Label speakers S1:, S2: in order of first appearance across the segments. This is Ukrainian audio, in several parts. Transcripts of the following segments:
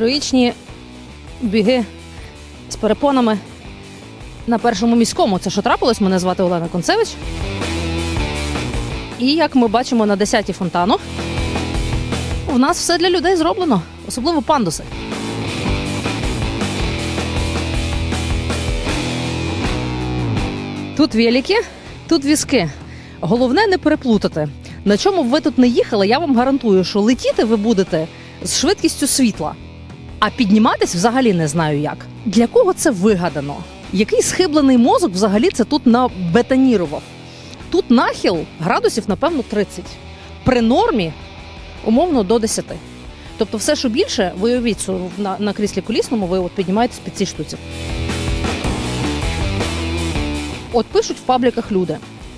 S1: Героїчні біги з перепонами на першому міському. Це що трапилось? Мене звати Олена Концевич. І як ми бачимо на 10-й фонтану, у нас все для людей зроблено, особливо пандуси. Тут велики, тут візки. Головне не переплутати. На чому б ви тут не їхали, я вам гарантую, що летіти ви будете з швидкістю світла. А підніматись взагалі не знаю як. Для кого це вигадано? Який схиблений мозок взагалі це тут набетонірував? Тут нахил градусів, напевно, 30. При нормі умовно до 10. Тобто, все, що більше, ви уявіть, що на, на кріслі колісному ви от піднімаєтесь під ці штуці. От пишуть в пабліках люди.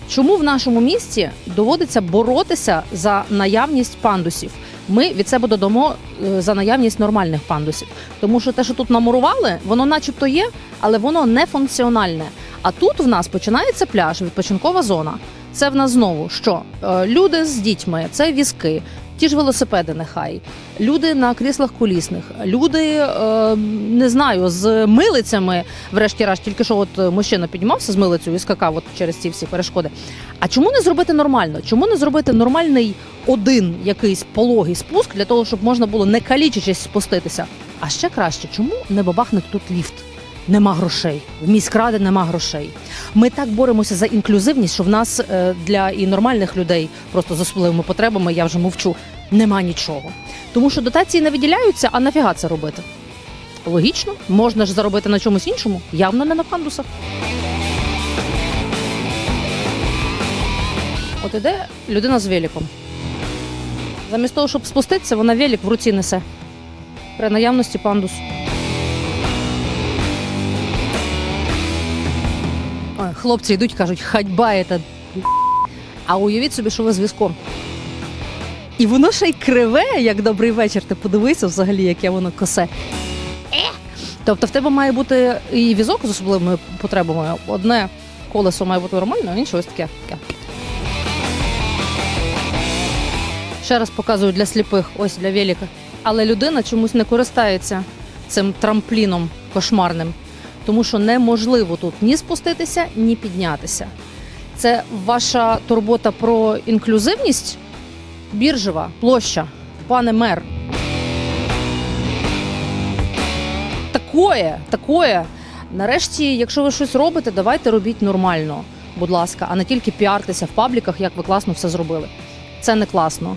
S1: Чому в нашому місті доводиться боротися за наявність пандусів? Ми від себе додамо е, за наявність нормальних пандусів. Тому що те, що тут намурували, воно начебто є, але воно не функціональне. А тут в нас починається пляж, відпочинкова зона. Це в нас знову що? Е, Люди з дітьми, це візки, ті ж велосипеди, нехай, люди на кріслах колісних, люди е, не знаю, з милицями, врешті-решт, тільки що от е, мужчина піднімався з милицею і скакав от через ці всі перешкоди. А чому не зробити нормально? Чому не зробити нормальний один якийсь пологий спуск для того, щоб можна було не калічачись спуститися? А ще краще, чому не бабахне тут ліфт? Нема грошей. В міськради нема грошей. Ми так боремося за інклюзивність, що в нас е, для і нормальних людей, просто з особливими потребами, я вже мовчу, нема нічого. Тому що дотації не виділяються, а нафіга це робити? Логічно, можна ж заробити на чомусь іншому, явно не на пандусах. От іде людина з великом. Замість того, щоб спуститися, вона велик в руці несе. При наявності пандусу. Хлопці йдуть, кажуть, ходьба це. А уявіть собі, що ви з візком. І воно ще й криве, як добрий вечір. Ти подивися взагалі, яке воно косе. Тобто в тебе має бути і візок з особливими потребами. Одне колесо має бути нормальне, а інше ось таке. Ще раз показую для сліпих, ось для велика. Але людина чомусь не користається цим трампліном кошмарним, тому що неможливо тут ні спуститися, ні піднятися. Це ваша турбота про інклюзивність? Біржева, площа, пане мер. Такое, такое. Нарешті, якщо ви щось робите, давайте робіть нормально, будь ласка, а не тільки піартеся в пабліках, як ви класно все зробили. Це не класно.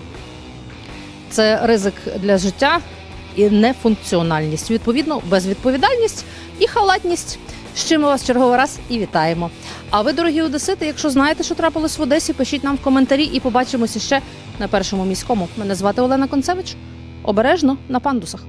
S1: Це ризик для життя і нефункціональність. Відповідно, безвідповідальність і халатність. З чим ми вас черговий раз і вітаємо. А ви, дорогі одесити, якщо знаєте, що трапилось в Одесі, пишіть нам в коментарі і побачимося ще на першому міському. Мене звати Олена Концевич. Обережно на пандусах.